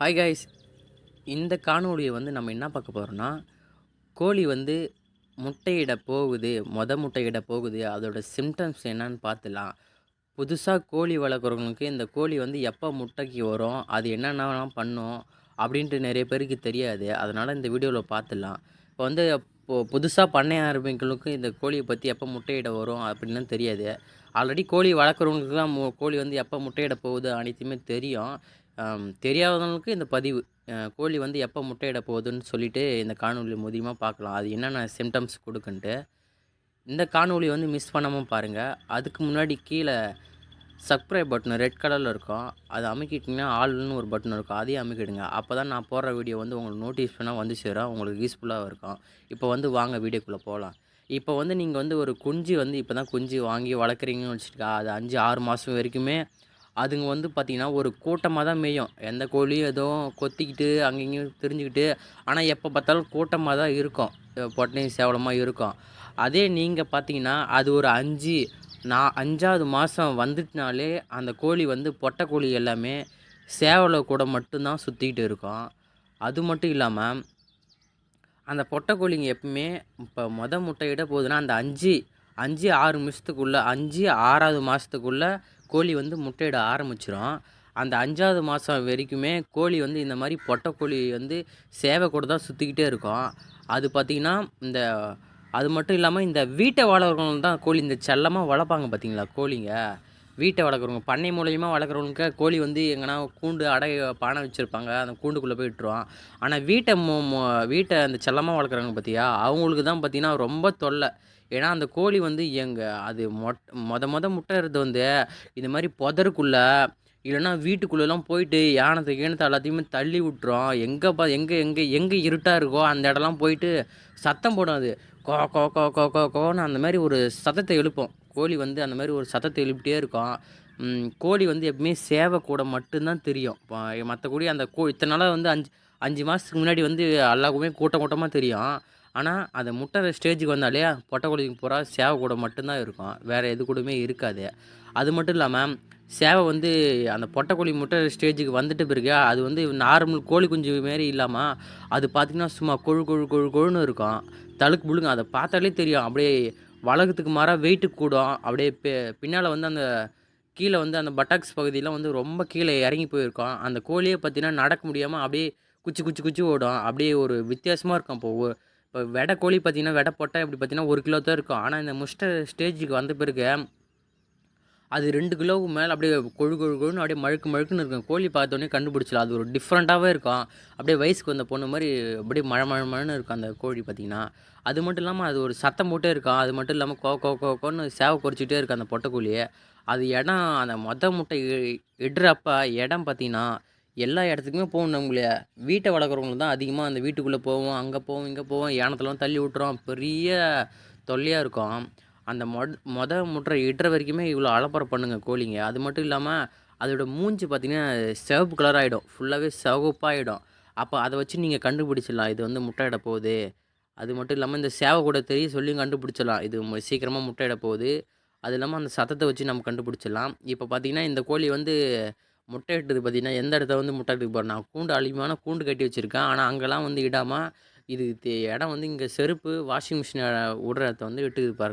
Hi guys இந்த காணொலியை வந்து நம்ம என்ன பார்க்க போகிறோம்னா கோழி வந்து முட்டையிட போகுது மொத முட்டையிட போகுது. அதோட சிம்டம்ஸ் என்னன்னு பார்த்துலாம். புதுசாக கோழி வளர்க்குறவங்களுக்கு இந்த கோழி வந்து எப்போ முட்டைக்கு வரும் அது என்னென்னலாம் பண்ணும் அப்படின்ட்டு நிறைய பேருக்கு தெரியாது. அதனால் இந்த வீடியோவில் பார்த்துலாம். இப்போ வந்து இப்போது புதுசாக பண்ணை ஆரம்பிகளுக்கு இந்த கோழியை பற்றி எப்போ முட்டையிட வரும் அப்படின்லாம் தெரியாது. ஆல்ரெடி கோழி வளர்க்குறவங்களுக்கு தான் மு கோழி வந்து எப்போ முட்டையிட போகுது அனைத்துமே தெரியும். தெரியாதவங்களுக்கு இந்த பதிவு. கோழி வந்து எப்போ முட்டையிட போகுதுன்னு சொல்லிட்டு இந்த காணொலி மூலியமாக பார்க்கலாம். அது என்னென்ன சிம்டம்ஸ் கொடுக்குன்ட்டு. இந்த காணொலி வந்து மிஸ் பண்ணாமல் பாருங்கள் அதுக்கு முன்னாடி கீழே சப்ஸ்கிரைப் பட்டன் ரெட் கலரில் இருக்கும். அதை அமைக்கிட்டிங்கன்னா ஆள்னு ஒரு பட்டன் இருக்கும். அதையும் அமைக்கிடுங்க. அப்போ தான் நான் போடுற வீடியோ வந்து உங்களுக்கு நோட்டீஸ் பண்ணால் வந்து சேரும். உங்களுக்கு யூஸ்ஃபுல்லாக இருக்கும். இப்போ வந்து வாங்க வீடியோக்குள்ளே போகலாம். இப்போ வந்து நீங்கள் வந்து ஒரு குஞ்சு வந்து இப்போ தான் குஞ்சு வாங்கி வளர்க்குறீங்கன்னு வச்சுருக்கா அது அஞ்சு ஆறு மாதம் வரைக்குமே அதுங்க வந்து பார்த்திங்கன்னா ஒரு கூட்டமாக தான் மேயும். எந்த கோழியும் எதுவும் கொத்திக்கிட்டு அங்கங்கேயும் திரிஞ்சுக்கிட்டு ஆனால் எப்போ பார்த்தாலும் கூட்டமாக தான் இருக்கும். அஹ் சேவலமாக இருக்கும். அதே நீங்கள் பார்த்தீங்கன்னா அது ஒரு அஞ்சு நான் அஞ்சாவது மாதம் வந்துட்டுனாலே அந்த கோழி வந்து பொட்டை கோழி எல்லாமே சேவலை கூட மட்டும்தான் சுற்றிக்கிட்டு இருக்கும். அது மட்டும் இல்லாமல் அந்த பொட்டை கோழிங்க எப்பவுமே இப்போ மொதல் முட்டையிட போகுதுன்னா அந்த அஞ்சு அஞ்சு ஆறு நிமிஷத்துக்குள்ளே அஞ்சு ஆறாவது மாதத்துக்குள்ளே கோழி வந்து முட்டையிட ஆரம்பிச்சிடும் அந்த அஞ்சாவது மாதம் வரைக்குமே கோழி வந்து இந்த மாதிரி பொட்டைக்கோழி வந்து சேவை கூட தான் சுற்றிக்கிட்டே இருக்கும். அது பார்த்திங்கன்னா இந்த அது மட்டும் இல்லாமல் இந்த வீட்டை வளர்க்குறவங்க தான் கோழி இந்த செல்லமாக வளர்ப்பாங்க பார்த்தீங்களா கோழிங்க? வீட்டை வளர்க்குறவங்க பண்ணை மூலயமா வளர்க்குறவங்களுக்கு கோழி வந்து எங்கன்னா கூண்டு அடை பானை வச்சுருப்பாங்க. அந்த கூண்டுக்குள்ளே போய் விட்டுருவான். ஆனால் வீட்டை மொ மொ வீட்டை அந்த செல்லமாக வளர்க்குறாங்க பார்த்தியா அவங்களுக்கு தான் பார்த்திங்கன்னா ரொம்ப தொல்லை. ஏன்னா அந்த கோழி வந்து எங்கள் அது மொட் மொத மொத முட்டைறது வந்து இந்த மாதிரி புதருக்குள்ளே இல்லைன்னா வீட்டுக்குள்ளெல்லாம் போயிட்டு யானத்தை கீனத்தை எல்லாத்தையுமே தள்ளி விட்டுரும். எங்கே பா எங்கே எங்கே எங்கே இருட்டாக இருக்கோ அந்த இடம்லாம் போயிட்டு சத்தம் போடும் அது. கோ கோ கோ கோ கோ கோன்னு அந்த மாதிரி ஒரு சத்தத்தை எழுப்போம். கோழி வந்து அந்த மாதிரி ஒரு சத்தத்தை எழுப்பிட்டே இருக்கும் கோழி வந்து எப்பவுமே சேவை கூட மட்டும்தான் தெரியும். மற்றபடி அந்த கோ இத்தனை நாளாக வந்து அஞ்சு அஞ்சு மாதத்துக்கு முன்னாடி வந்து எல்லாருக்குமே கூட்டம் கூட்டமாக தெரியும். ஆனால் அந்த முட்டை ஸ்டேஜுக்கு வந்தாலே பொட்டை கோழிக்கு பூரா சேவை கூட மட்டும்தான் இருக்கும். வேறு எது கூடமே இருக்காது. அது மட்டும் இல்லாமல் சேவை வந்து அந்த பொட்டைக்கோழி முட்டை ஸ்டேஜுக்கு வந்துட்டு பிறகு அது வந்து நார்மல் கோழி குஞ்சு மாரி இல்லாமல் அது பார்த்திங்கன்னா சும்மா கொழு கொழு கொழு கொழுன்னு இருக்கும். தழுக்கு புழுங்க அதை பார்த்தாலே தெரியும். அப்படியே வழக்கத்துக்கு மாறாக வெயிட்டு கூடும். அப்படியே பின்னால் வந்து அந்த கீழே வந்து அந்த பட்டாக்ஸ் பகுதியெலாம் வந்து ரொம்ப கீழே இறங்கி போயிருக்கோம். அந்த கோழியே பார்த்தீங்கன்னா நடக்க முடியாமல் அப்படியே குச்சி குச்சி குச்சி ஓடும். அப்படியே ஒரு வித்தியாசமாக இருக்கும். இப்போ இப்போ வெடை கோழி பார்த்தீங்கன்னா வெடை போட்டால் இப்படி பார்த்தீங்கன்னா ஒரு கிலோ தான் இருக்கும். ஆனால் இந்த முஸ்டர் ஸ்டேஜுக்கு வந்த பிறகு அது ரெண்டு கிலோவுக்கு மேலே அப்படியே கொழு கொழு கொழுன்னு அப்படியே மழுக்கு மழுக்குன்னு இருக்கும். கோழி பார்த்தோன்னே கண்டுபிடிச்சலாம் அது ஒரு டிஃப்ரெண்ட்டாகவே இருக்கும். அப்படியே வயசுக்கு வந்த பொண்ணு மாதிரி அப்படியே மழை மழை மழைன்னு இருக்கும் அந்த கோழி பார்த்திங்கன்னா. அது மட்டும் இல்லாமல் அது ஒரு சத்தம் போட்டே இருக்கும். அது மட்டும் இல்லாமல் கோ கோ கோன்னு சேவை குறைச்சிட்டே இருக்கும் அந்த பொட்டைக்கோழியை அது இடம் அந்த மொத்த முட்டை இடுறப்ப இடம் பார்த்திங்கன்னா எல்லா இடத்துக்குமே போகணும் நம்மளே. வீட்டை வளர்க்குறவங்களுக்கு தான் அதிகமாக அந்த வீட்டுக்குள்ளே போவோம் அங்கே போவோம் இங்கே போவோம் யானத்தெல்லாம் தள்ளி விட்டுறோம். பெரிய தொல்லையாக இருக்கும். அந்த மொட் மொத முட்டை இடுற வரைக்குமே இவ்வளோ அலப்பறை பண்ணுங்க கோழிங்க. அது மட்டும் இல்லாமல் அதோட மூஞ்சி பார்த்தீங்கன்னா சிவப்பு கலர் ஆகிடும் ஃபுல்லாகவே சிவப்பாகிடும் அப்போ அதை வச்சு நீங்கள் கண்டுபிடிச்சிடலாம். இது வந்து முட்டையிட போகுது. அது மட்டும் இல்லாமல் இந்த சேவை கூட தெரிய சொல்லி கண்டுபிடிச்சிடலாம். இது சீக்கிரமாக முட்டையிட போகுது. அது இல்லாமல் அந்த சத்தத்தை வச்சு நம்ம கண்டுபிடிச்சிடலாம். இப்போ பார்த்தீங்கன்னா இந்த கோழி வந்து முட்டை இட்டது பார்த்தீங்கன்னா எந்த இடத்த வந்து முட்டை இட்டு போகிறேன் நான் கூண்டு அழிமான கூண்டு கட்டி வச்சுருக்கேன். ஆனால் அங்கெல்லாம் வந்து இடாமல் இது தே- இடம் வந்து இங்கே செருப்பு வாஷிங் மிஷின் விடுற இடத்த வந்து இட்டுக்குது பாருங்கள்